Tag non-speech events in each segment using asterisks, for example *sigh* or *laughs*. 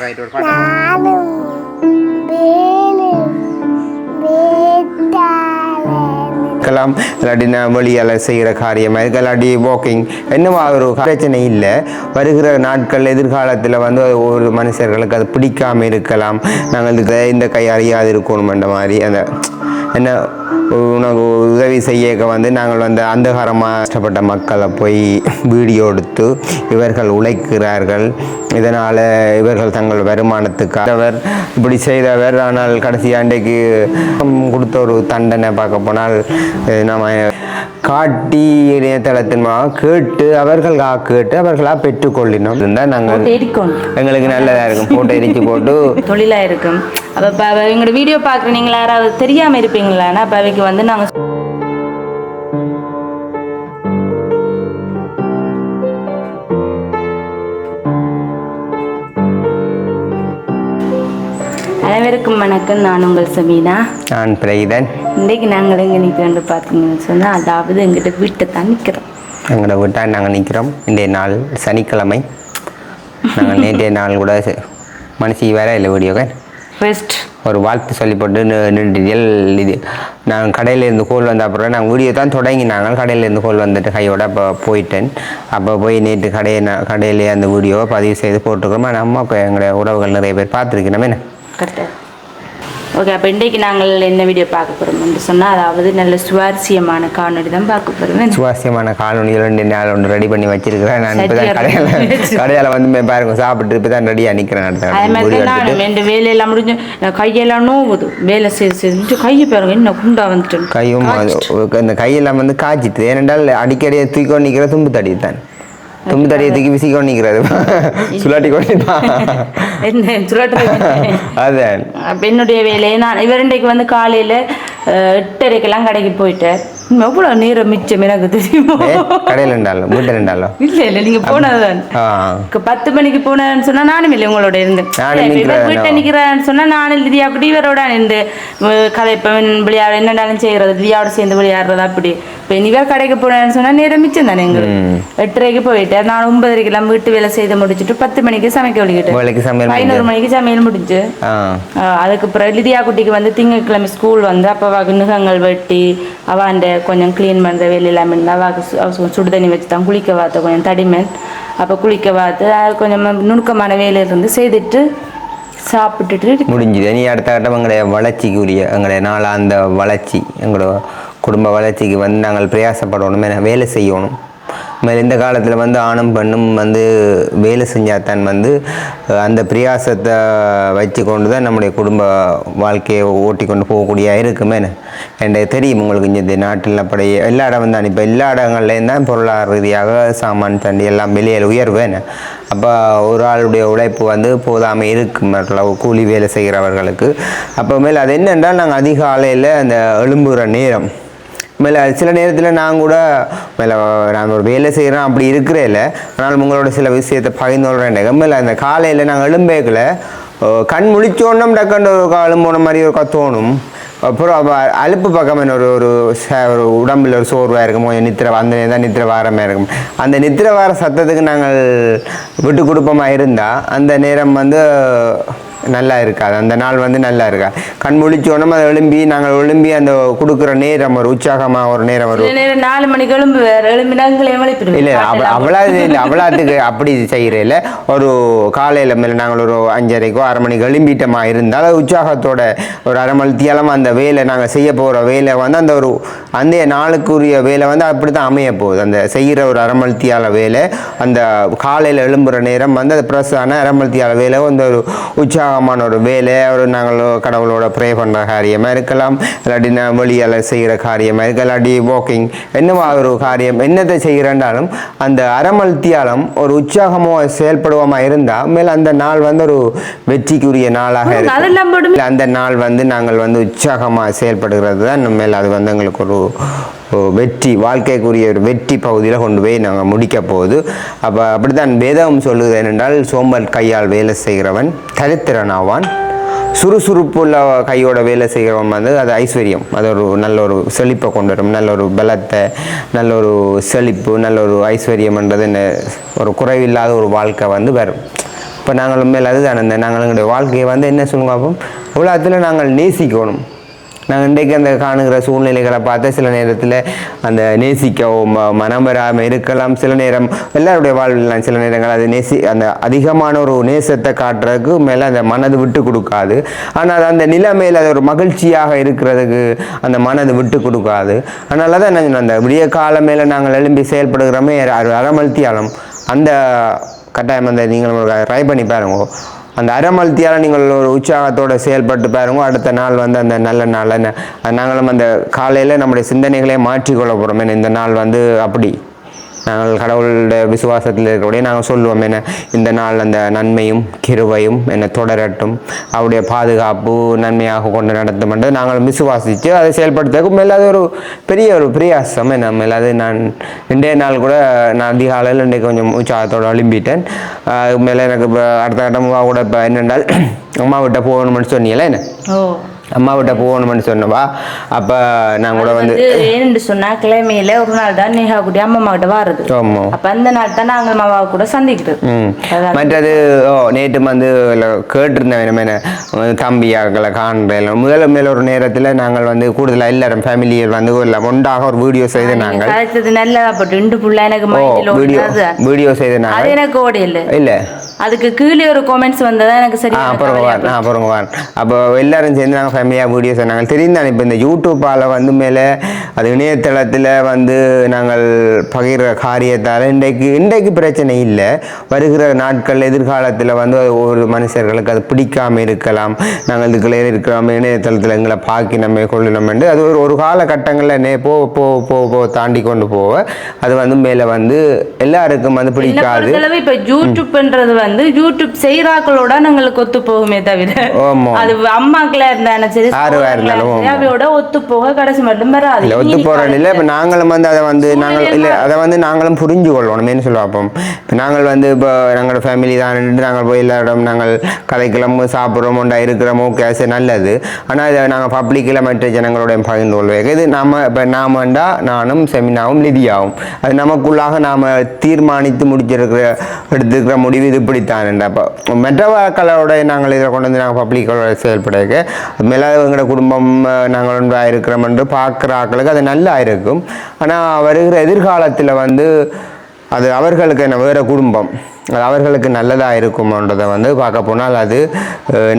Right ஒரு பாட்டு இருக்கலாம் இல்லாட்டி நான் வெளியால் செய்கிற காரியமாக இருக்க இல்லாட்டி வாக்கிங் என்னவா ஒரு பிரச்சனை இல்லை. வருகிற நாட்கள் எதிர்காலத்தில் வந்து ஒரு மனுஷர்களுக்கு அது பிடிக்காம இருக்கலாம். நாங்கள் இந்த கை அறியாது இருக்கணுமென்ற மாதிரி அந்த என்ன உனக்கு உதவி செய்ய வந்து நாங்கள் வந்து அந்தகாரமாக கஷ்டப்பட்ட மக்களை போய் வீடியோ எடுத்து இவர்கள் உழைக்கிறார்கள். இதனால் இவர்கள் தங்கள் வருமானத்துக்காகவர் இப்படி செய்தவர் ஆனால் கடைசி ஆண்டைக்கு கொடுத்த ஒரு தண்டனை பார்க்க போனால் நம்ம காட்டி இணையதளத்தின் மூலமாக கேட்டு அவர்கள் கேட்டு அவர்களாக பெற்றுக்கொள்ளினோம். இருந்தால் நாங்கள் எங்களுக்கு நல்லதாக இருக்கும். போட்டோ எரிச்சு போட்டு. *laughs* தொழிலாக இருக்கும். அப்போ இப்போ எங்களோட வீடியோ பார்க்குற நீங்கள் யாராவது தெரியாமல் இருப்பீங்களான்னா அப்போ அவைக்கு வந்து நாங்கள் அனைவருக்கும் வணக்கம். நான் உங்கள் சமீனா. நான் பிரைதன். இன்றைக்கு நாங்கள் எங்கே நிற்கிறோன்னு பார்த்தீங்கன்னு சொன்னால் அதாவது எங்கிட்ட வீட்டை தான் நிற்கிறோம் எங்களோட வீட்டால் நாங்கள் நிற்கிறோம் இன்றைய நாள் சனிக்கிழமை. நாங்கள் நேற்றைய நாள் கூட ச- மனசு வேற இல்லை வீடியோக்க ரெஸ்ட் ஒரு வாழ்த்து சொல்லி போட்டு நின்றுடியல் இது நான் கடையிலேருந்து கோல் வந்த அப்புறம் நாங்கள் வீடியோ தான் தொடங்கினாங்க. கடையிலேருந்து கோல் வந்துட்டு கையோட அப்போ போயிட்டேன். அப்போ போய் நேற்று கடையை நான் கடையிலே அந்த வீடியோவை பதிவு செய்து போட்டுக்கிறோம் அம்மா இப்போ எங்களோட உறவுகள் நிறைய பேர் பார்த்துருக்கணும் கரெக்டாக ஓகே அப்போ இன்றைக்கு நாங்கள் என்ன வீடியோ பார்க்க போகிறோம் என்று சொன்னால் அதாவது நல்ல சுவாரஸ்யமான காணொளி தான் பார்க்க போகிறோம் சுவாரஸ்யமான காலொனிகள் ரெண்டு நாள் ஒன்று ரெடி பண்ணி வச்சிருக்கிறேன். நான் இப்போ தான் கடையில். *laughs* கடையில் வந்து பாருங்க சாப்பிட்டு இப்போ தான் ரெடியாக நிற்கிறேன் அதே மாதிரி நானும் என் வேலையெல்லாம் முடிஞ்சு நான் கையெல்லாம் நோவுது. வேலை செய்து செஞ்சு கையை பாருங்க என்ன குண்டா வந்துட்டேன் கையும் இந்த கையெல்லாம் வந்து காய்ச்சிட்டு ஏனென்றால் அடிக்கடி தூக்கி நிற்கிற தும்பு தடி தான் தும்பு தடியை தூக்கி விசிக்கொண்டு நிற்கிறது சுலாட்டி கொண்டு தான் என்ன சுரட்டுறது அதான் என்னுடைய வேலையை நான் இவர் இன்றைக்கு வந்து காலையில் எட்டரைக்கெல்லாம் கடைக்கு போயிட்டேன் எவ்வளோ நேரம் மிச்சம் எனக்கு தெரியுமோ? கடையில் இருந்தாலும் வீட்டில் இருந்தாலும் இல்லை இல்லை நீங்கள் பத்து மணிக்கு போனேன்னு சொன்னா நானும் இல்லை உங்களோட இருந்தேன் நானும் சரி, நிக்கிறேன். இவர் வீட்டை நிக்கிறேன்னு சொன்னா நானும் திவ்யா அப்படி இவரோட இருந்து. கதைப்பவன் விளையாட என்னடாலும் செய்யறது திவ்யாவோட சேர்ந்து விளையாடுறது அப்படி. இப்போ கடைக்கு போனேன்னு சொன்னா நேரம் மிச்சம் தானே எங்களுக்கு. எட்டரைக்கு போயிட்டேன் நான் ஒன்பதரைக்கெல்லாம் வீட்டு வேலை செய்து முடிச்சுட்டு பத்து மணிக்கு சமைக்க சமையல் பதினோரு மணிக்கு சமையல் முடிஞ்சு. ஆஹ் அதுக்கு அப்புறம் லிதியா குட்டிக்கு வந்து திங்கட்கிழமை ஸ்கூல் வந்து அப்போ நுகங்கள் வெட்டி அவாண்ட கொஞ்சம் க்ளீன் பண்ணுற வேலையெல்லாம் இருந்தால் சுடு தண்ணி வச்சு தான் குளிக்க வாத்த கொஞ்சம் தடிமன் அப்போ குளிக்க பார்த்து அது கொஞ்சம் நுணுக்கமான வேலையில் இருந்து செய்துட்டு சாப்பிட்டுட்டு முடிஞ்சுது. நீ அடுத்த கட்டம் எங்களுடைய வளர்ச்சிக்குரிய எங்களுடைய நாளாந்த வளர்ச்சி எங்களோட குடும்ப வளர்ச்சிக்கு வந்து நாங்கள் பிரயாசப்படணும் வேலை செய்யணும். மேலே இந்த காலத்தில் வந்து ஆணும் பெண்ணும் வந்து வேலை செஞ்சாதான் வந்து அந்த பிரியாசத்தை வச்சு கொண்டு தான் நம்முடைய குடும்ப வாழ்க்கையை ஓட்டி கொண்டு போகக்கூடிய இருக்குமே எனக்கு தெரியும் உங்களுக்கு இந்த நாட்டில் அப்படி எல்லா இடம் தான் இப்போ எல்லா இடங்கள்லேயும் தான் பொருளாதார ரீதியாக சாமான் தண்டி எல்லாம் வெளியில் உயர்வேன் அப்போ ஒரு ஆளுடைய உழைப்பு வந்து போதாமல் இருக்கும் கூலி வேலை செய்கிறவர்களுக்கு அப்போ மேல் அது என்னென்றால் நாங்கள் அதிகாலையில் அந்த எழும்புகிற நேரம் மேலே சில நேரத்தில் நான் கூட மேலே நான் ஒரு வேலை செய்கிறேன் அப்படி இருக்கிறேல ஆனால் உங்களோட சில விஷயத்தை பகிர்ந்து கொள்கிறேன் மேலே அந்த காலையில் நாங்கள் எழும்பேக்கில் கண் முழிச்சோன்னும் டக்குன்னு ஒரு காலும் மாதிரி ஒரு தோணும் அப்புறம் அப்ப அலுப்பு பக்கம் ஒரு ஒரு ச- ஒரு உடம்புல ஒரு சோர்வாக இருக்கும். நித்திரை அந்த தான் நித்திர வாரமாக இருக்கும். அந்த நித்திர வார சத்தத்துக்கு நாங்கள் விட்டு கொடுப்போமா இருந்தால் அந்த நேரம் வந்து நல்லா இருக்காது அந்த நாள் வந்து நல்லா இருக்காது கண் முழிச்சோன்னா அதை எழும்பி நாங்கள் எழும்பி அந்த கொடுக்குற நேரம் ஒரு உற்சாகமாக ஒரு நேரம் ஒரு நேரம் நாலு மணிக்கு எழும்பு எழும்பினாங்களே இல்லை அவ்வளோ இல்லை அவ்வளோத்துக்கு அப்படி செய்கிறதில்ல ஒரு காலையில் மேலே நாங்கள் ஒரு அஞ்சரைக்கோ அரை மணிக்கு எழும்பிட்டமா இருந்தால் உற்சாகத்தோட ஒரு அரை மணி தியாலம் அந்த வேலை நாங்கள் செய்ய போகிற வேலை வந்து அந்த ஒரு அந்த நாளுக்குரிய வேலை வந்து அப்படி தான் அமைய போகுது. அந்த செய்கிற ஒரு அரை மணி தியால வேலை அந்த காலையில் எழும்புற நேரம் வந்து அது ப்ரெஸ்ஸான அரை மணி தியால வேலை வந்து ஒரு உற்சாகமான ஒரு வேலை ஒரு நாங்கள் கடவுளோட ப்ரே பண்ணுற காரியமாக இருக்கலாம். இல்லாட்டி நான் வெளியால் செய்கிற காரியமாக இருக்கலாம். இல்லாட்டி வாக்கிங் என்னவா ஒரு காரியம் என்னத்தை செய்கிறேன்றாலும் அந்த அறமல்த்தியாலம் ஒரு உற்சாகமோ செயல்படுவோமா இருந்தால் மேல் அந்த நாள் வந்து ஒரு வெற்றிக்குரிய நாளாக இல்ல, அந்த நாள் வந்து நாங்கள் வந்து உற்சாகமாக செயல்படுகிறது தான். மேல் அது வந்து எங்களுக்கு ஒரு வெற்றி வாழ்க்கைக்குரிய ஒரு வெற்றி பகுதியில் கொண்டு போய் நாங்கள் முடிக்க போகுது. அப்போ அப்படித்தான் வேதம் சொல்லுது என்னென்றால் சோம்பல் கையால் வேலை செய்கிறவன் தரித்திரனாவான். சுறுசுறுப்புள்ள கையோட வேலை செய்கிறவன் வந்து அது ஐஸ்வர்யம். அது ஒரு நல்ல ஒரு செழிப்பை கொண்டு வரும். நல்ல ஒரு பலத்தை நல்ல ஒரு செழிப்பு நல்ல ஒரு ஐஸ்வர்யம்ன்றது ஒரு குறைவில்லாத ஒரு வாழ்க்கை வந்து வரும். இப்போ நாங்கள் உண்மையில் அதுதான் அந்த நாங்கள் எங்களுடைய வாழ்க்கையை வந்து என்ன சொல்லுங்க அப்போ உலகத்தில் நாங்கள் நேசிக்கணும். நாங்கள் இன்றைக்கு அந்த காணுகிற சூழ்நிலைகளை பார்த்து சில நேரத்தில் அந்த நேசிக்கவோ ம மனம் வராமல் இருக்கலாம். சில நேரம் எல்லாருடைய வாழ்வில் சில நேரங்கள் அது நேசி அந்த அதிகமான ஒரு நேசத்தை காட்டுறதுக்கு மேலே அந்த மனது விட்டு கொடுக்காது. ஆனால் அந்த நிலைமையில் அது ஒரு மகிழ்ச்சியாக இருக்கிறதுக்கு அந்த மனது விட்டு கொடுக்காது. அதனால தான் நாங்கள் அந்த விடிய காலம் மேலே நாங்கள் எழும்பி செயல்படுகிறோமே அறமழ்த்தியாலும் அந்த கட்டாயம் அந்த நீங்கள் ட்ரை பண்ணி பாருங்க. அந்த அறமல்த்தியால் நீங்கள் ஒரு உற்சாகத்தோடு செயல்பட்டு பாருங்க. அடுத்த நாள் வந்து அந்த நல்ல நாள் நாங்களும் அந்த காலையில் நம்முடைய சிந்தனைகளை மாற்றிக்கொள்ள போகிறோம் இந்த நாள் வந்து அப்படி. நாங்கள் கடவுளுடைய விசுவாசத்தில் இருக்கக்கூடிய நாங்கள் சொல்லுவோம் என்ன இந்த நாள் அந்த நன்மையும் கிருவையும் என்ன தொடரட்டும். அவருடைய பாதுகாப்பு நன்மையாக கொண்டு நடத்தும் என்று நாங்கள் விசுவாசித்து அதை செயல்படுத்துறதுக்கு மேலே அது ஒரு பெரிய ஒரு பிரியாசம் என்ன மேலாது நான் ரெண்டே நாள் கூட நான் அதிகாலையில் இன்றைக்கு கொஞ்சம் உற்சாகத்தோடு எழும்பிட்டேன். அதுக்கு மேலே எனக்கு இப்போ அடுத்த கட்டமாக கூட இப்போ என்னென்றால் *clears throat* அம்மா விட்ட போகணும்னு சொன்னீங்களே என்ன? ஓ அம்மா விட்ட போகணும்னு சொன்னவா? அப்போ நான் கூட வந்து ஏன்னு சொன்னா கிழமையில ஒரு நாள் தான் நேஹா குட்டி அம்மா கிட்ட வாருது. அப்ப அந்த நாள் தான் நாங்கள் மாமாவை கூட சந்திக்கிறது. மற்றது ஓ நேற்று வந்து இல்ல கேட்டிருந்தேன் என்ன? தம்பியாக்களை காண்றேன் முதல்ல மேல ஒரு நேரத்தில் நாங்கள் வந்து கூடுதலாக எல்லாரும் ஃபேமிலியர் வந்து ஒன்றாக ஒரு வீடியோ செய்து நாங்கள். கதைச்சது நல்லா பட்டு ரெண்டு புள்ள எனக்கு வீடியோ வீடியோ செய்து அது நாங்கள். எனக்கு ஓடையில இல்லை. அதுக்கு கீழே ஒரு காமெண்ட்ஸ் வந்ததா எனக்கு சரி அப்புறம் அப்புறம் அப்போ எல்லாரும் சேர்ந்து நாங்கள் ஃபேமிலியாக வீடியோ சொன்னாங்க. தெரியும் தானே இப்போ இந்த யூடியூப்பால் வந்து மேலே அது இணையதளத்தில் வந்து நாங்கள் பகிர்ற காரியத்தால் இன்றைக்கு இன்றைக்கு பிரச்சனை இல்லை. வருகிற நாட்கள் எதிர்காலத்தில் வந்து ஒரு மனுஷர்களுக்கு அது பிடிக்காம இருக்கலாம். நாங்கள் இதுக்குள்ளே இருக்கிறோம் இணையதளத்தில் எங்களை பாக்கி நம்ம கொள்ளணும் என்று அது ஒரு ஒரு காலகட்டங்களில் நே போ போ போ போ தாண்டி கொண்டு போக அது வந்து மேலே வந்து எல்லாருக்கும் வந்து பிடிக்காது. இப்ப யூடியூப்ன்றது வந்து யூடியூப் செய்யறாக்களோட நாங்களுக்கு ஒத்து போகுமே தவிர அது அம்மாக்களா இருந்தாலும் சரி சகோதரங்களா இருந்தாலும் அவையோட ஒத்து போக கடைசி மட்டும் வராது இல்லை ஒத்து போகிறோம் இல்லை. இப்போ நாங்களும் வந்து அதை வந்து நாங்கள் இல்லை அதை வந்து நாங்களும் புரிஞ்சு கொள்ளணும் என்ன சொல்லுவோம் இப்போ நாங்கள் வந்து இப்போ நாங்களோட ஃபேமிலி தான் நாங்கள் போய் எல்லா இடம் நாங்கள் கதைக்கிழம சாப்பிட்றோம் ஒன்றா இருக்கிறோமோ கேஸ் நல்லது. ஆனால் இதை நாங்கள் பப்ளிக்கில் மற்ற ஜனங்களோட பகிர்ந்து கொள்வேன் இது நாம இப்போ நாமண்டா நானும் செமினாவும் லிதியாவும். அது நமக்குள்ளாக நாம் தீர்மானித்து முடிச்சிருக்கிற எடுத்துக்கிற முடிவு இது இப்படித்தான். அப்போ மற்றவர்களோட நாங்கள் இதை கொண்டு வந்து நாங்கள் பப்ளிக்கோட செயல்படுறதுக்கு மேலே எங்களோட குடும்பம் அஹ், நாங்கள் ஒன்றாக இருக்கிறோம் என்று பார்க்குற ஆக்களுக்கு அது நல்லா இருக்கும் ஆனால் வருகிற எதிர்காலத்தில் வந்து அது அவர்களுக்கு என்ன வேறு குடும்பம். அவர்களுக்கு நல்லதாக இருக்குமன்றதை வந்து பார்க்க போனால் அது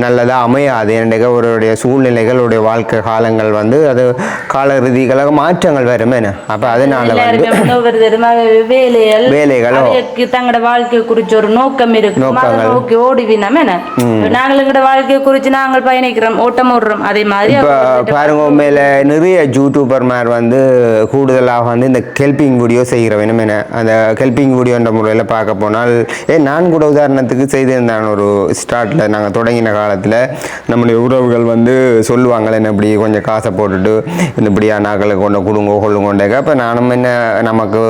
நல்லதாக அமையாது. என்னுடைய ஒருடைய சூழ்நிலைகளுடைய வாழ்க்கை காலங்கள் வந்து அது கால ரீதிகளாக மாற்றங்கள் வரும் என்ன? அப்போ அதனால வந்து வேலைகள் தங்களோட வாழ்க்கையை குறிச்சு ஒரு நோக்கம் இருக்கும். அதை நோக்கங்கள். நோக்கி ஓடிவினோம் என்ன? நாங்கள் எங்களோட வாழ்க்கையை குறிச்சு நாங்கள் பயணிக்கிறோம் ஓட்டம் ஓடுறோம். அதே மாதிரி பாருங்க மேலே நிறைய யூடியூபர் மேர் வந்து கூடுதலாக வந்து இந்த கெல்பிங் வீடியோ செய்கிற வேணும் என்ன? அந்த கெல்பிங் வீடியோன்ற முறையில் பார்க்க போனால் ஏ நான் கூட உதாரணத்துக்கு செய்திருந்தேன். ஒரு ஸ்டார்ட்டில் நாங்கள் தொடங்கின காலத்தில் நம்முடைய உறவுகள் வந்து சொல்லுவாங்களே என்ன இப்படி கொஞ்சம் காசை போட்டுட்டு இந்த இப்படியா நாக்களை கொண்டு கொடுங்க கொள்ளுங்கொண்டேக்க அப்போ நானும் என்ன நமக்கு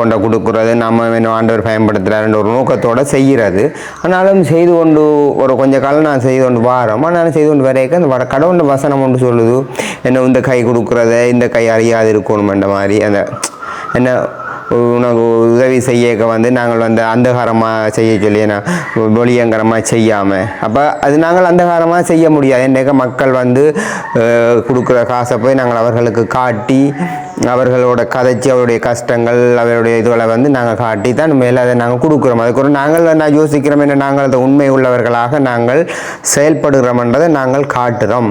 கொண்ட கொடுக்குறது நம்ம என்ன ஆண்டவர் பயன்படுத்துகிறாருன்ற ஒரு நோக்கத்தோடு செய்கிறது. ஆனாலும் செய்து கொண்டு ஒரு கொஞ்சம் காலம் நான் செய்து கொண்டு வாரம் ஆனாலும் செய்து கொண்டு வரைக்க அந்த வட கடவுண்ட வசனம் ஒன்று சொல்லுது. என்ன இந்த கை கொடுக்குறத இந்த கை அறியாது இருக்கணுமென்ற மாதிரி அந்த என்ன உனக்கு உதவி செய்யக்க வந்து நாங்கள் வந்து அந்தகாரமாக செய்ய சொல்லி நான் வெளியங்கரமாக செய்யாமல் அப்போ அது நாங்கள் அந்தகாரமாக செய்ய முடியாது. என்னக்க மக்கள் வந்து கொடுக்குற காசை போய் நாங்கள் அவர்களுக்கு காட்டி அவர்களோட கதைச்சி அவருடைய கஷ்டங்கள் அவருடைய இதுகளை வந்து நாங்கள் காட்டி தான் மேலே அதை நாங்கள் கொடுக்குறோம். அதுக்கு ஒரு நாங்கள் நான் யோசிக்கிறோம் என்ன நாங்கள் அதை உண்மை உள்ளவர்களாக நாங்கள் செயல்படுகிறோம்ன்றதை நாங்கள் காட்டுறோம்.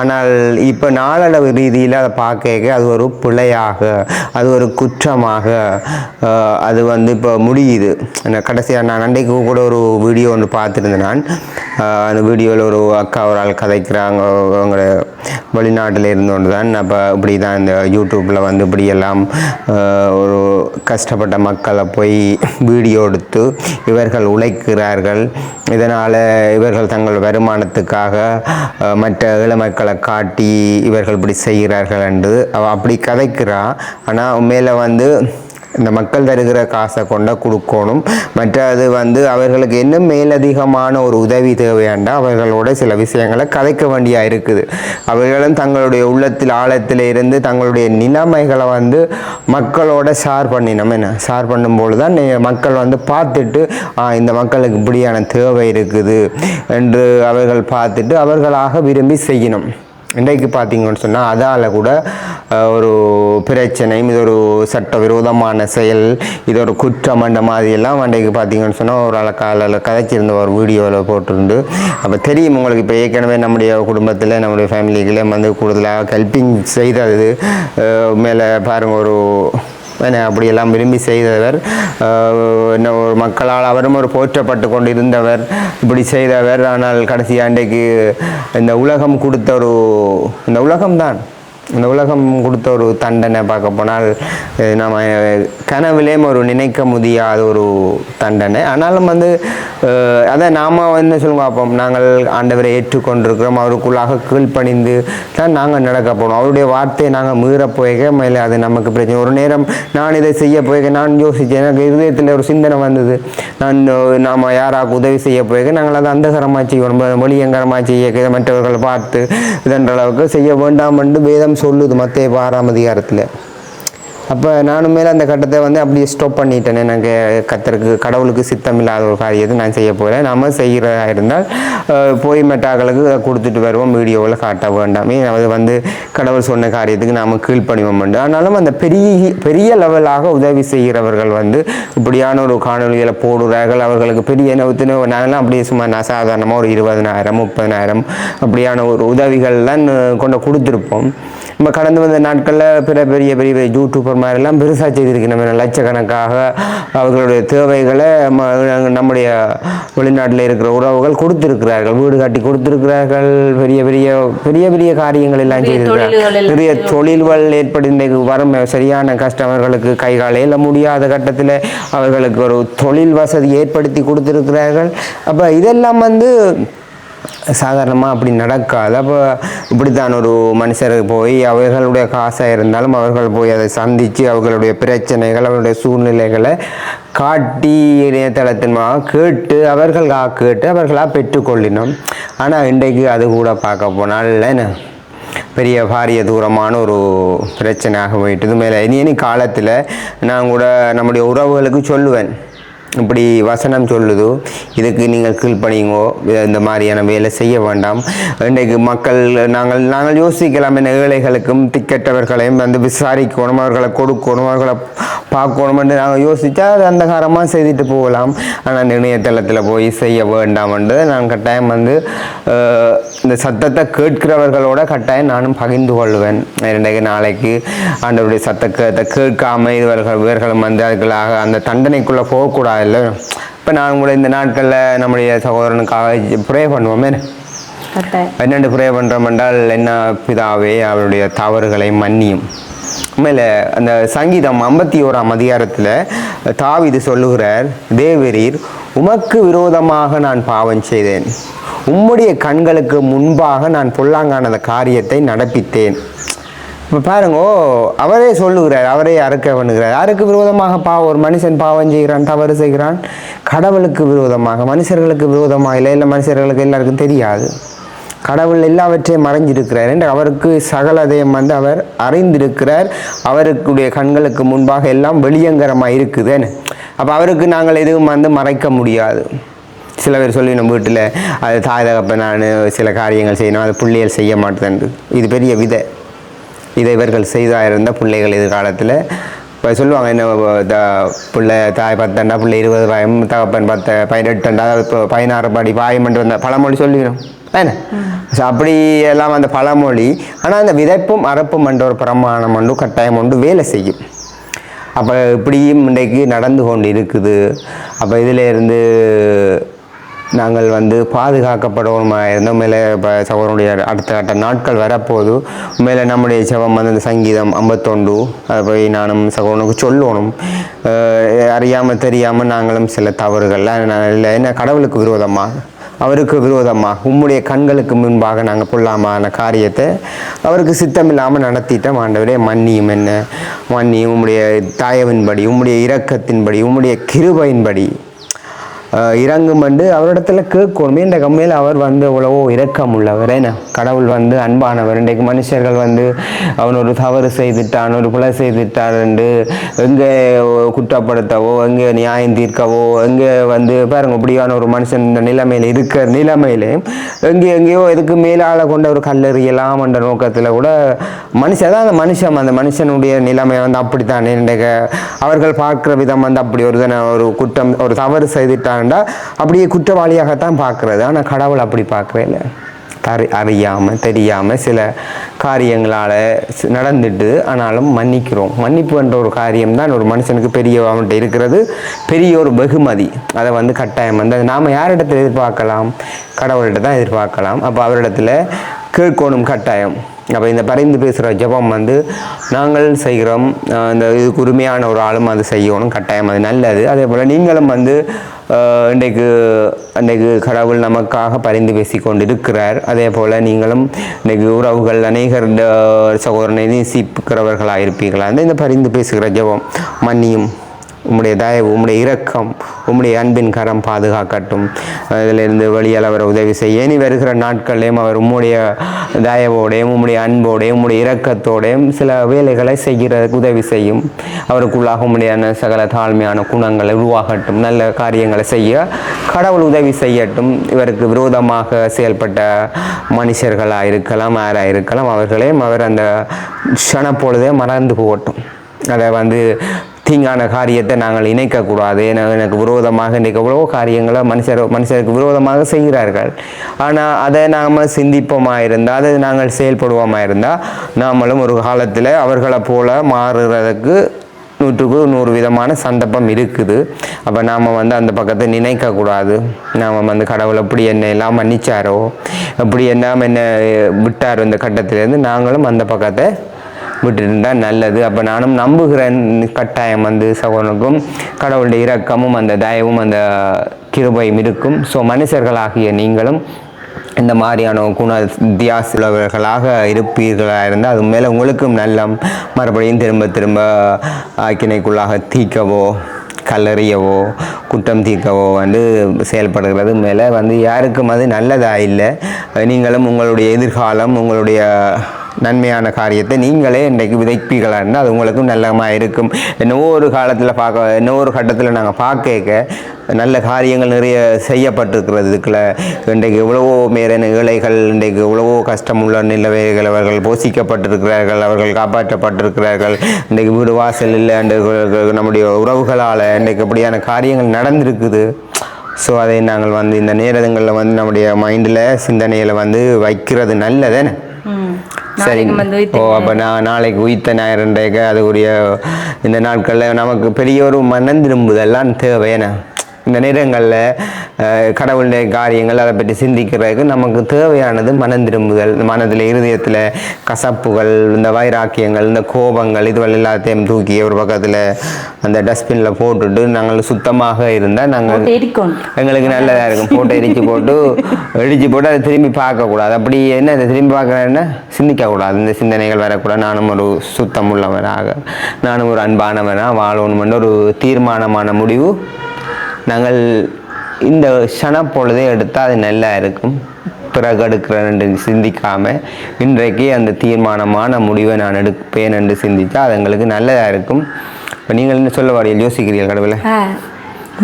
ஆனால் இப்போ நாளளவு ரீதியில் அதை பார்க்க அது ஒரு பிழையாக அது ஒரு குற்றமாக அது வந்து இப்போ முடியுது. நான் கடைசியாக நான் அன்றைக்கு கூட ஒரு வீடியோ ஒன்று பார்த்துருந்தேன் நான். அந்த வீடியோவில் ஒரு அக்கா ஒரு ஆள் கதைக்கிறாங்க அவங்க வெளிநாட்டில் இருந்தோண்டு தான். அப்போ இப்படி தான் இந்த யூடியூப்பில் வந்து இப்படியெல்லாம் ஒரு கஷ்டப்பட்ட மக்களை போய் வீடியோ எடுத்து இவர்கள் உழைக்கிறார்கள். இதனால் இவர்கள் தங்கள் வருமானத்துக்காக மற்ற இளமக்கள் காட்டி இவர்கள் இப்படி செய்கிறார்கள் என்று அவள் அப்படி கதைக்கிறா. ஆனால் மேலே வந்து இந்த மக்கள் தருகிற காசை கொண்ட கொடுக்கணும். மற்றது வந்து அவர்களுக்கு இன்னும் மேலதிகமான ஒரு உதவி தேவையாண்டா அவர்களோட சில விஷயங்களை கதைக்க வேண்டியா இருக்குது. அவர்களும் தங்களுடைய உள்ளத்தில் ஆழத்தில் இருந்து தங்களுடைய நிலைமைகளை வந்து மக்களோட ஷேர் பண்ணினோம். என்ன? ஷேர் பண்ணும்போது தான் மக்கள் வந்து பார்த்துட்டு இந்த மக்களுக்கு இப்படியான தேவை இருக்குது என்று அவர்கள் பார்த்துட்டு அவர்களாக விரும்பி செய்யணும். இன்றைக்கு பார்த்தீங்கன்னு சொன்னால் அதால் கூட ஒரு பிரச்சனையும் இது ஒரு சட்டவிரோதமான செயல் இது ஒரு குற்றம் அந்த மாதிரியெல்லாம் அன்றைக்கு பார்த்தீங்கன்னு சொன்னால் ஒரு ஆள் கதைச்சிருந்த ஒரு வீடியோவில் போட்டிருந்து அப்போ தெரியும் உங்களுக்கு இப்போ ஏற்கனவே நம்முடைய குடும்பத்தில் நம்முடைய ஃபேமிலிகளே வந்து கூடுதலாக ஹெல்பிங் செய்தது மேலே பாருங்கள் ஒரு அப்படியெல்லாம் விரும்பி செய்தவர். என்ன ஒரு மக்களால் அவரும் ஒரு போற்றப்பட்டு கொண்டிருந்தவர். இப்படி செய்தவர். ஆனால் கடைசி ஆண்டைக்கு இந்த உலகம் கொடுத்த ஒரு இந்த உலகம்தான். இந்த உலகம் கொடுத்த ஒரு தண்டனை பார்க்க போனால் நம்ம கனவிலேயும் ஒரு நினைக்க முடியாத ஒரு தண்டனை. ஆனாலும் வந்து அதான் அதை நாம் என்ன சொல்லுவோம் பார்ப்போம். நாங்கள் ஆண்டவரை ஏற்றுக்கொண்டிருக்கிறோம். அவருக்குள்ளாக கீழ்ப்பணிந்து தான் நாங்கள் நடக்க போனோம் அவருடைய வார்த்தையை நாங்கள் மீற போய்க்க மேலே அது நமக்கு பிரச்சனை. ஒரு நேரம் நான் இதை செய்ய போய்க்க நான் யோசித்தேன் எனக்கு இருதயத்தில் ஒரு சிந்தனை வந்தது. நான் நாம் யாராக உதவி செய்ய போய்க்க நாங்கள் அதை அந்தகரமாக செய்யணும் மொழியங்கரமாக செய்ய மற்றவர்களை பார்த்து இதன்ற அளவுக்கு செய்ய வேண்டாம் என்று வேதம் சொல்லுது மற்ற ஆறாம் அதிகாரத்தில். அப்போ நானும் மேலே அந்த கட்டத்தை வந்து அப்படியே ஸ்டாப் பண்ணிட்டேன். எனக்கு கத்தருக்கு கடவுளுக்கு சித்தம் இல்லாத ஒரு காரியத்தை நான் செய்ய போகிறேன் நம்ம செய்கிறதா இருந்தால் போய் மெட்டாக்களுக்கு கொடுத்துட்டு வருவோம். வீடியோவில் காட்ட வேண்டாம். அது வந்து கடவுள் சொன்ன காரியத்துக்கு நாம் கீழ்ப்பணிவோம் உண்டு ஆனாலும் அந்த பெரிய பெரிய லெவலாக உதவி செய்கிறவர்கள் வந்து இப்படியான ஒரு காணொலிகளை போடுறார்கள். அவர்களுக்கு பெரிய நவத்தின நாங்களாம் அப்படியே சும்மா நான் சாதாரணமாக ஒரு இருபதனாயிரம் முப்பதனாயிரம் அப்படியான ஒரு உதவிகள்லாம் கொண்டு கொடுத்துருப்போம். நம்ம கடந்து வந்த நாட்களில் பிற பெரிய பெரிய பெரிய யூடியூபர் மாதிரிலாம் பெருசாக செய்திருக்கு நம்ம லட்சக்கணக்காக அவர்களுடைய தேவைகளை நம்முடைய வெளிநாட்டில் இருக்கிற உறவுகள் கொடுத்திருக்கிறார்கள். வீடு கட்டி கொடுத்திருக்கிறார்கள். பெரிய பெரிய பெரிய பெரிய காரியங்கள் எல்லாம் செய்திருக்கிறார்கள் பெரிய தொழில்கள் ஏற்பட்டு இன்றைக்கு வரும் சரியான கஸ்டமர்களுக்கு கை காலையில் முடியாத கட்டத்தில் அவர்களுக்கு ஒரு தொழில் வசதி ஏற்படுத்தி கொடுத்திருக்கிறார்கள். அப்போ இதெல்லாம் வந்து சாதாரணமாக அப்படி நடக்காது. அப்போ இப்படித்தான் ஒரு மனுஷர் போய் அவர்களுடைய காசாக இருந்தாலும் அவர்கள் போய் அதை சந்தித்து அவர்களுடைய பிரச்சனைகள் அவர்களுடைய சூழ்நிலைகளை காட்டி இணையதளத்தின் கேட்டு அவர்களாக கேட்டு அவர்களாக பெற்றுக்கொள்ளினோம். ஆனால் இன்றைக்கு அது கூட பார்க்க போனால் இல்லைன்னு பெரிய பாரிய தூரமான ஒரு பிரச்சனையாக போயிட்டது மேலே இனி இனி காலத்தில் நான் கூட நம்முடைய உறவுகளுக்கு சொல்லுவேன். இப்படி வசனம் சொல்லுதோ இதுக்கு நீங்கள் கீழ்ப்பணிங்கோ இந்த மாதிரியான வேலை செய்ய வேண்டாம். இன்றைக்கு மக்கள் நாங்கள் நாங்கள் யோசிக்கலாம் என்ன ஏழைகளுக்கும் திக்கெட்டவர்களையும் வந்து விசாரிக்கணும் அவர்களை கொடுக்கணும் அவர்களை பார்க்கணும் என்று நாங்கள் யோசித்தா அது அந்தகாரமாக செய்துட்டு போகலாம். ஆனால் இணையதளத்தில் போய் செய்ய வேண்டாம் என்று நான் கட்டாயம் வந்து இந்த சத்தத்தை கேட்கிறவர்களோட கட்டாயம் நானும் பகிர்ந்து கொள்வேன். இன்றைக்கு நாளைக்கு ஆண்டவருடைய சத்தத்தை கேட்காமல் இவர்கள் இவர்களும் வந்து அதுக்களாக அந்த தண்டனைக்குள்ளே போகக்கூடாது. இல்லை இப்போ நான் கூட இந்த நாட்களில் நம்முடைய சகோதரனுக்காக ப்ரே பண்ணுவோமே. பன்னெண்டு ப்ரே பண்ணுறோம் என்றால் என்ன பிதாவே அவருடைய தவறுகளை மன்னியும். உண்மையில் அந்த சங்கீதம் ஐம்பத்தி ஓராம் அதிகாரத்தில் தாவிது சொல்லுகிறார் தேவரீர் உமக்கு விரோதமாக நான் பாவம் செய்தேன். உம்முடைய கண்களுக்கு முன்பாக நான் பொல்லாங்கான காரியத்தை நடப்பித்தேன். இப்போ பாருங்க அவரே சொல்லுகிறார் அவரே அறுக்க பண்ணுகிறார். யாருக்கு விரோதமாக பாவம் ஒரு மனுஷன் பாவம் செய்கிறான் தவறு செய்கிறான்? கடவுளுக்கு விரோதமாக மனுஷர்களுக்கு விரோதமாக இல்லை இல்லை மனுஷர்களுக்கு எல்லாருக்கும் தெரியாது. கடவுள் எல்லாவற்றையும் மறைஞ்சிருக்கிறார் என்று அவருக்கு சகலதையும் வந்து அவர் அறிந்திருக்கிறார். அவருக்குடைய கண்களுக்கு முன்பாக எல்லாம் வெளியங்கரமாக இருக்குதுன்னு அப்போ அவருக்கு நாங்கள் எதுவும் வந்து மறைக்க முடியாது. சில பேர் சொல்லி நம்ம வீட்டில் அது தாய் தகப்ப நான் சில காரியங்கள் செய்யணும் அது பிள்ளைகள் செய்ய மாட்டேன் இது பெரிய விதை. இதை இவர்கள் செய்தா இருந்த பிள்ளைகள் எதிர்காலத்தில். இப்போ சொல்லுவாங்க என்ன த பிள்ளை தாய் பத்தண்டா பிள்ளை இருபது பாயம் தகப்பன் பத்த பதினெட்டுண்டா இப்போ பதினாறு படி பாயம் என்று வந்த பழமொழி சொல்லிக்கணும் என்ன? ஸோ அப்படி எல்லாம் அந்த பழமொழி ஆனால் அந்த விதைப்பும் அறப்பும் என்ற ஒரு பிரமாணம் ஒன்று கட்டாயம் ஒன்று வேலை செய்யும். அப்போ இப்படியும் இன்றைக்கு நடந்து கொண்டு இருக்குது அப்போ இதில் இருந்து நாங்கள் வந்து பாதுகாக்கப்படுவோமா இருந்தோம் மேலே இப்போ சகோதரனுடைய அடுத்த கட்ட நாட்கள் வரப்போது மேலே நம்முடைய சவம் வந்து இந்த சங்கீதம் ஐம்பத்தொண்டு அதை போய் நானும் சகோதரனுக்கு சொல்லணும். அறியாமல் தெரியாமல் நாங்களும் சில தவறுகள்லாம் இல்லை என்ன கடவுளுக்கு விரோதமாக அவருக்கு விரோதமாக உம்முடைய கண்களுக்கு முன்பாக நாங்கள் பொல்லாமான காரியத்தை அவருக்கு சித்தமில்லாமல் நடத்திட்டோம். ஆண்டவரே மன்னியும் என்ன? மன்னியும் உம்முடைய தாயவின்படி உம்முடைய இரக்கத்தின்படி உம்முடைய கிருபையின்படி. இறங்கும் வந்து அவரிடத்துல கேட்கணும் இந்த கம்மியில் அவர் வந்து எவ்வளவோ இரக்கம் உள்ளவர். என்ன கடவுள் வந்து அன்பானவர். இன்றைக்கு மனுஷர்கள் வந்து அவன் ஒரு தவறு செய்துட்டான் ஒரு புலை செய்துட்டான் என்று எங்கே குற்றப்படுத்தவோ எங்கே நியாயம் தீர்க்கவோ எங்கே வந்து பாருங்க இப்படியான ஒரு மனுஷன் இந்த நிலைமையில் இருக்கிற நிலைமையிலே எங்கே எங்கேயோ இதுக்கு மேலால கொண்ட ஒரு கல்லறியலாம் என்ற நோக்கத்தில் கூட மனுஷன் தான் அந்த மனுஷன் அந்த மனுஷனுடைய நிலைமை வந்து அப்படித்தான். இன்றைக்கு அவர்கள் பார்க்குற விதம் வந்து அப்படி ஒரு ஒரு குற்றம் ஒரு தவறு செய்துட்டாண்டா அப்படியே குற்றவாளியாகத்தான் பார்க்குறது. ஆனால் கடவுள் அப்படி பார்க்கவே இல்லை. தரி அறியாமல் தெரியாமல் சில காரியங்களால் நடந்துட்டு ஆனாலும் மன்னிக்கிறோம். மன்னிப்பு என்ற ஒரு காரியம்தான் ஒரு மனுஷனுக்கு பெரிய அவன்கிட்ட இருக்கிறது. பெரிய ஒரு வெகுமதி. அதை வந்து கட்டாயம் வந்து அது நாம் யாரிடத்தில் எதிர்பார்க்கலாம்? கடவுள்கிட்ட தான் எதிர்பார்க்கலாம். அப்போ அவரிடத்துல கேட்கணும் கட்டாயம். அப்போ இந்த பரிந்து பேசுகிற ஜெபம் வந்து நாங்கள் செய்கிறோம். இந்த இதுக்கு உரிமையான ஒரு ஆளும் அது செய்யணும் கட்டாயம் அது நல்லது. அதே போல் நீங்களும் வந்து இன்றைக்கு இன்றைக்கு கடவுள் நமக்காக பரிந்து பேசி கொண்டு இருக்கிறார் அதே போல் நீங்களும் இன்றைக்கு உறவுகள் அநேகர் சகோதரனை நேசிக்கிறவர்களாக இருப்பீர்களா அந்த இந்த பரிந்து பேசுகிற ஜெபம் மன்னியும். உம்முடைய தயவு உம்முடைய இரக்கம் உம்முடைய அன்பின் கரம் பாதுகாக்கட்டும். அதிலிருந்து வெளியால் அவர் உதவி செய்ய இனி வருகிற நாட்கள்லையும் அவர் உம்முடைய தயவோடையும் உம்முடைய அன்போடையும் உம்முடைய இரக்கத்தோடையும் சில வேலைகளை செய்கிறதுக்கு உதவி செய்யும். அவருக்குள்ளாக உம்முடையான சகல தாழ்மையான குணங்களை உருவாகட்டும் நல்ல காரியங்களை செய்ய கடவுள் உதவி செய்யட்டும். இவருக்கு விரோதமாக செயல்பட்ட மனுஷர்களாக இருக்கலாம் யாராக இருக்கலாம் அவர்களையும் அவர் அந்த க்ஷணப்பொழுதே மறந்து போகட்டும். அதை வந்து தீங்கான காரியத்தை நாங்கள் இணைக்கக்கூடாது. எனக்கு விரோதமாக இன்றைக்கு எவ்வளோ காரியங்களை மனுஷர் மனுஷருக்கு விரோதமாக செய்கிறார்கள். ஆனால் அதை நாம் சிந்திப்போமா இருந்தால் அதை நாங்கள் செயல்படுவோமா இருந்தால் நாமளும் ஒரு காலத்தில் அவர்களை போல மாறுறதுக்கு நூற்றுக்கு நூறு விதமான சந்தர்ப்பம் இருக்குது. அப்போ நாம் வந்து அந்த பக்கத்தை நினைக்கக்கூடாது. நாம் வந்து கடவுள் எப்படி என்ன எல்லாம் மன்னிச்சாரோ எப்படி எல்லாம் என்ன விட்டாரோ இந்த கட்டத்திலேருந்து நாங்களும் அந்த பக்கத்தை விட்டுருந்தால் நல்லது. அப்போ நானும் நம்புகிறேன். கட்டாயம் வந்து சகோதரனுக்கும் கடவுளுடைய இரக்கமும் அந்த தயவும் அந்த கிருபையும் இருக்கும். ஸோ மனுஷர்களாகிய நீங்களும் இந்த மாதிரியான குண வித்தியாசர்களாக இருப்பீர்களாக இருந்தால் அது மேலே உங்களுக்கும் நல்ல மறுபடியும் திரும்ப திரும்ப ஆக்கினைக்குள்ளாக தீக்கவோ கல்லறியவோ குற்றம் தீர்க்கவோ வந்து செயல்படுகிறது. மேலே வந்து யாருக்கும் அது நல்லதாக இல்லை. நீங்களும் உங்களுடைய எதிர்காலம் உங்களுடைய நன்மையான காரியத்தை நீங்களே இன்றைக்கு விதைப்பீர்களா இருந்தால் அது உங்களுக்கும் நல்லமாக இருக்கும். என்னவோ ஒரு காலத்தில் பார்க்க என்னவோ ஒரு கட்டத்தில் நாங்கள் பார்க்க நல்ல காரியங்கள் நிறைய செய்யப்பட்டிருக்கிறது. இதுக்குள்ள இன்றைக்கு எவ்வளவோ மேலான ஏழைகள் இன்றைக்கு எவ்வளவோ கஷ்டமுள்ள நிலவைகள் அவர்கள் போஷிக்கப்பட்டிருக்கிறார்கள் அவர்கள் காப்பாற்றப்பட்டிருக்கிறார்கள். இன்றைக்கு வீடு வாசல் இல்லை அண்டு நம்முடைய உறவுகளால் இன்றைக்கு அப்படியான காரியங்கள் நடந்திருக்குது. ஸோ அதை நாங்கள் வந்து இந்த நேரங்களில் வந்து நம்முடைய மைண்டில் சிந்தனையில் வந்து வைக்கிறது நல்லதானே சரி. ஓ அப்போ நான் நாளைக்கு உயிர்த்த ஞாயிறுன்றேக்க அதுக்குரிய இந்த நாட்களில் நமக்கு பெரிய ஒரு மனம் திரும்புதெல்லாம் தேவையான இந்த நேரங்களில் கடவுளுடைய காரியங்கள் அதை பற்றி சிந்திக்கிறதுக்கு நமக்கு தேவையானது மனம் திரும்புதல். மனதில் இருதயத்தில் கசப்புகள் இந்த வைராக்கியங்கள் இந்த கோபங்கள் இதுவள் எல்லாத்தையும் தூக்கி ஒரு பக்கத்தில் அந்த டஸ்ட்பினில் போட்டுட்டு நாங்கள் சுத்தமாக இருந்தால் நாங்கள் எங்களுக்கு நல்லதாக இருக்கும். போட்டு எரிச்சு போட்டு எரிச்சு போட்டு அதை திரும்பி பார்க்கக்கூடாது. அப்படி என்ன அதை திரும்பி பார்க்குறேன்னா சிந்திக்கக்கூடாது. இந்த சிந்தனைகள் வரக்கூடாது. நானும் ஒரு சுத்தம் உள்ளவனாக நானும் ஒரு அன்பானவனாக வாழணும்னு ஒரு தீர்மானமான முடிவு நாங்கள் இந்த க்ஷணப்பொழுதே எடுத்தால் அது நல்லா இருக்கும். பிறகு எடுக்கிறேன் என்று சிந்திக்காமல் இன்றைக்கு அந்த தீர்மானமான முடிவை நான் எடுப்பேன் என்று சிந்தித்தா அது எங்களுக்கு நல்லதாக இருக்கும். இப்போ நீங்கள் என்ன சொல்ல வாரியல் யோசிக்கிறீர்கள் கடவுளை?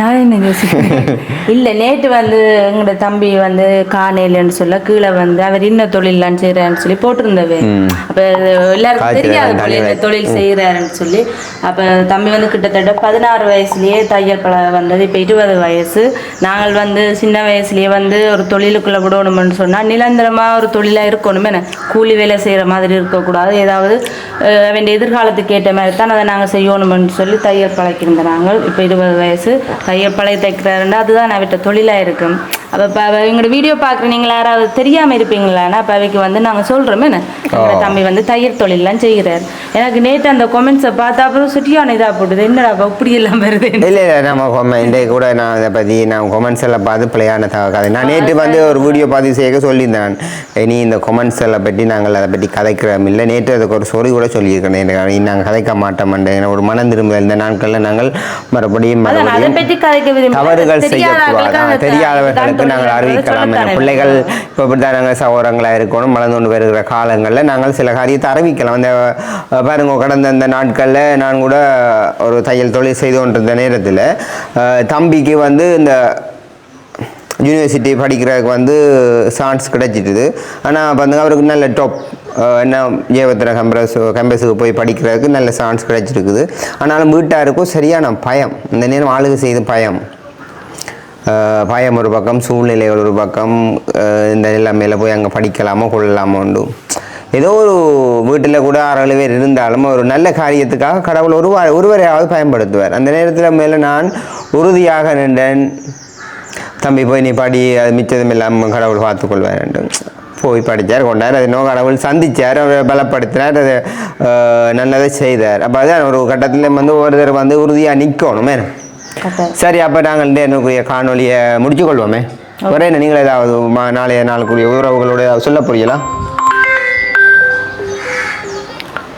நான் என்ன யோசிக்கிறேன்? *laughs* இல்லை நேற்று வந்து எங்களோட தம்பி வந்து காணையிலன்னு சொல்ல கீழே வந்து அவர் இன்ன தொழிலான்னு செய்கிறான்னு சொல்லி போட்டிருந்தவே. அப்போ எல்லாருக்கும் தெரியாது போல. இந்த தொழில் செய்கிறாருன்னு சொல்லி அப்போ தம்பி வந்து கிட்டத்தட்ட பதினாறு வயசுலயே தையல் பழ வந்தது இப்போ இருபது வயசு. நாங்கள் வந்து சின்ன வயசுலயே வந்து ஒரு தொழிலுக்குள்ளே விடணும்னு சொன்னால் நிரந்தரமாக ஒரு தொழிலாக இருக்கணும் கூலி வேலை செய்கிற மாதிரி இருக்கக்கூடாது. ஏதாவது அவன் எதிர்காலத்துக்கு ஏற்ற மாதிரி தான் அதை நாங்கள் செய்யணும்னு சொல்லி தையல் பழக்கியிருந்த நாங்கள் இப்போ இருபது வயசு. தையல் பழைய தைக்கிறாருன்னா அதுதான் நான் விட்ட தொழிலாக இருக்கும். அப்போ இப்போ எங்களோட வீடியோ பார்க்குற நீங்கள் யாராவது தெரியாமல் இருப்பீங்களான்னா அப்போ அவைக்கு வந்து நாங்கள் சொல்கிறோமே என்ன? எங்களோட தம்பி வந்து தையல் தொழிலெலாம் செய்கிறார். எனக்கு நேற்று அந்த கொமெண்ட்ஸை பார்த்தா அப்புறம் சுட்டியான இதாக போட்டுது. என்னடா அப்போ இப்படி எல்லாம் வருது? இல்லை இல்லை நம்ம கொமெண்ட் கூட நான் இதை பற்றி நான் கொமெண்ட்ஸ் எல்லாம் பார்த்து பிள்ளையான கதை. நான் நேற்று வந்து ஒரு வீடியோ பார்த்து செய்ய சொல்லியிருந்தேன். இனி இந்த கொமெண்ட்ஸ் எல்லாம் பற்றி நாங்கள் அதை பற்றி கதைக்கிறோம் இல்லை. நேற்று அதுக்கு ஒரு சொறி கூட சொல்லியிருக்கேன். இனி நாங்கள் கதைக்க மாட்டோம் ஒரு மனம் திரும்ப இந்த நாட்களில் நாங்கள் மறுபடியும் அதை மறுபடியும். தவறுகள் செய்யக்கூடாது. அதை தெரியாதவர்களுக்கு தான் நாங்கள் அறிவிக்கலாம். பிள்ளைகள் இப்போ இப்படித்தான் நாங்கள் சகோதரங்களாக இருக்கணும். வளர்ந்து கொண்டு வருகிற காலங்களில் நாங்கள் சில காரியத்தை அறிவிக்கலாம். அந்த அஹ், பாருங்க கடந்த அந்த நாட்களில் நான் கூட ஒரு தையல் தொழில் செய்து கொண்டிருந்த நேரத்தில் தம்பிக்கு வந்து இந்த யூனிவர்சிட்டி படிக்கிறதுக்கு வந்து சான்ஸ் கிடைச்சிட்டுது. ஆனால் வந்து அவருக்கு நல்ல டாப் என்ன ஜேவத்திர கம்பரஸ் கம்பஸுக்கு போய் படிக்கிறதுக்கு நல்ல சான்ஸ் கிடைச்சிருக்குது. ஆனாலும் வீட்டாருக்கும் சரியான பயம். இந்த நேரம் ஆளுக செய்து பயம். பயம் ஒரு பக்கம் சூழ்நிலைகள் ஒரு பக்கம் இந்த நிலைமையில் போய் அங்கே படிக்கலாமோ கொள்ளலாமோ உண்டு. ஏதோ ஒரு வீட்டில் கூட ஆறு பேர் இருந்தாலும் ஒரு நல்ல காரியத்துக்காக கடவுள் ஒரு ஒருவரையாவது பயன்படுத்துவார். அந்த நேரத்தில் மேலே நான் உறுதியாக நின்றேன். தம்பி போய் நீ படி அது மிச்சதும் இல்லாமல் கடவுள் பார்த்துக்கொள்வார் என்று. போய் படித்தார் கொண்டார் அது நோ கடவுள் சந்தித்தார் அவரை பலப்படுத்தினார் அது நல்லதை செய்தார். அப்போ அதான் ஒரு கட்டத்தில் வந்து ஒருத்தர் வந்து உறுதியாக நிற்கணும் என்ன சரி அப்போ நாங்கள் இந்த என்னுடைய காணொலியை முடிச்சு கொள்வோமே ஒரே நீங்கள் ஏதாவது நாளைய நாளுக்குரிய உறவுகளோட சொல்ல புரியலா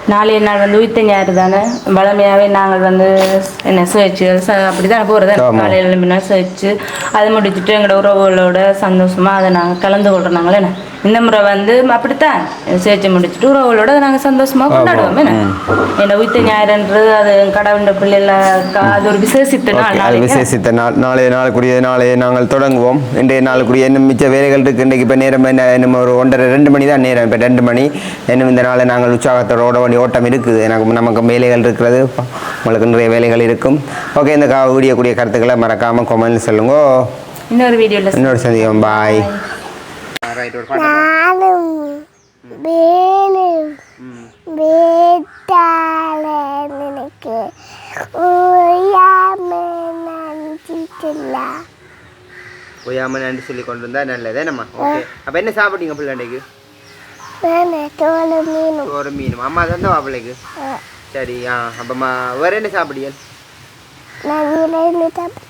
நாளைய நாள் வந்து உயிர்த்த ஞாயிறு தானே? வளமையாகவே நாங்கள் வந்து என்ன சேர்ச்சு அப்படி தான் போகிறது. காலையில் எழும்பினா சேர்ச்சு அதை முடிச்சுட்டு எங்களோட உறவுகளோட சந்தோஷமாக அதை நாங்கள் கலந்து கொள்கிறோம் நாங்களே என்ன? இந்த முறை வந்து அப்படித்தான். சேர்ச்சு முடிச்சுட்டு உறவுகளோட நாங்கள் சந்தோஷமாக கொண்டாடுவோம். என்ன? என்ன உயிர்த்த ஞாயிறுன்றது அது கடவுண்ட பிள்ளைல அது ஒரு விசேஷித்த நாள் விசேஷித்த நாள். நாளைய நாளுக்குரிய நாளைய நாங்கள் தொடங்குவோம். இன்றைய நாளுக்குரிய இன்னும் மிச்ச வேலைகள் இருக்கு. இன்றைக்கு இப்போ நேரம் என்ன? இன்னும் ஒரு ஒன்றரை ரெண்டு மணி தான் நேரம். இப்போ ரெண்டு மணி. இன்னும் இந்த நாளை நாங்கள் உற்சாகத்தோட ஓட வேண்டிய ஓட்டம் இருக்குது. எனக்கு நமக்கு வேலைகள் இருக்கிறது. உங்களுக்கு நிறைய வேலைகள் இருக்கும். ஓகே இந்த கா வீடியோ கூடிய கருத்துக்களை மறக்காமல் கொமெண்ட் சொல்லுங்க. இன்னொரு வீடியோவில் இன்னொரு சந்திக்கும் பாய் நானும் வேணும் வேட்டாள நினைக்கு ஓயாம நஞ்சிட்டுல ஓயாமல் நன்றி சொல்லி கொண்டு வந்தா நல்லதே நம்ம ஓகே அப்போ என்ன சாப்பிட்டீங்க பிள்ளைக்கு ஒரு மீன் அம்மா தந்தவா பிள்ளைக்கு சரி ஆ வேற என்ன சாப்பிடியல்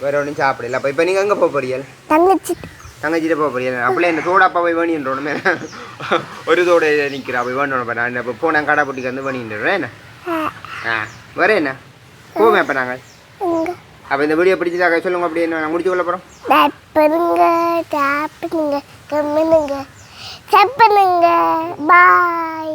வேற ஒன்றும் சாப்பிடல அப்போ இப்போ நீங்கள் எங்கே போக போறீங்க தங்கச்சி தங்கச்சிட்ட போக போறீங்க அப்படியே இந்த தோடாப்பா போய் வேணின்றோமே. ஒரு தோட நிற்கிறா போய் வேணும் நான் இப்போ போனேன் கடை பொட்டிக்கு வந்து வேணின்றேன் என்ன? ஆ வேற என்ன? போவோம் அப்போ நாங்கள் அப்போ இந்த வீடியோ பிடிச்சதாக சொல்லுங்க அப்படியே என்ன முடிச்சு கொள்ள போகிறோம் பண்ணுங்க டாப் பண்ணுங்க கம்மினுங்க. சப் பண்ணுங்க பாய்